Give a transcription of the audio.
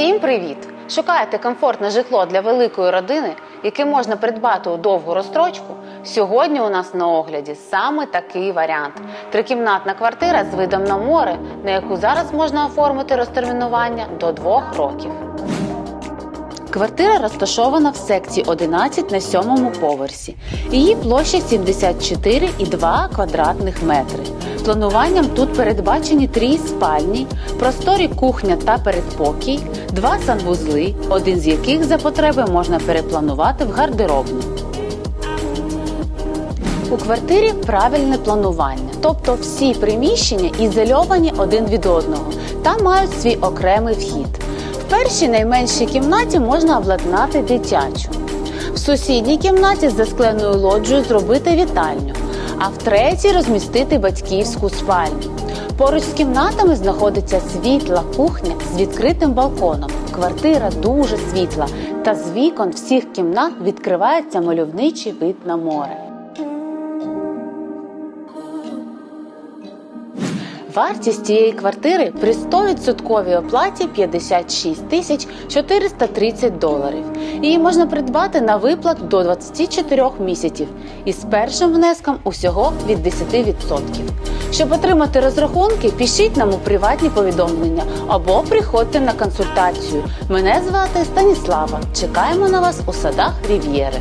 Всім привіт! Шукаєте комфортне житло для великої родини, яке можна придбати у довгу розстрочку? Сьогодні у нас на огляді саме такий варіант: трикімнатна квартира з видом на море, на яку зараз можна оформити розтермінування до двох років. Квартира розташована в секції 11 на сьомому поверсі. Її площа 74,2 квадратних метри. Плануванням тут передбачені три спальні, просторі кухня та передпокій, два санвузли, один з яких за потреби можна перепланувати в гардеробну. У квартирі правильне планування, тобто всі приміщення ізольовані один від одного та мають свій окремий вхід. Першій найменшій кімнаті можна обладнати дитячу. В сусідній кімнаті за скленою лоджією зробити вітальню, а в третій розмістити батьківську спальню. Поруч з кімнатами знаходиться світла кухня з відкритим балконом. Квартира дуже світла, та з вікон всіх кімнат відкривається мальовничий вид на море. Вартість цієї квартири при 100% оплаті 56 тисяч 430 доларів. Її можна придбати на виплат до 24 місяців із першим внеском усього від 10%. Щоб отримати розрахунки, пишіть нам у приватні повідомлення або приходьте на консультацію. Мене звати Станіслава. Чекаємо на вас у садах Рів'єри.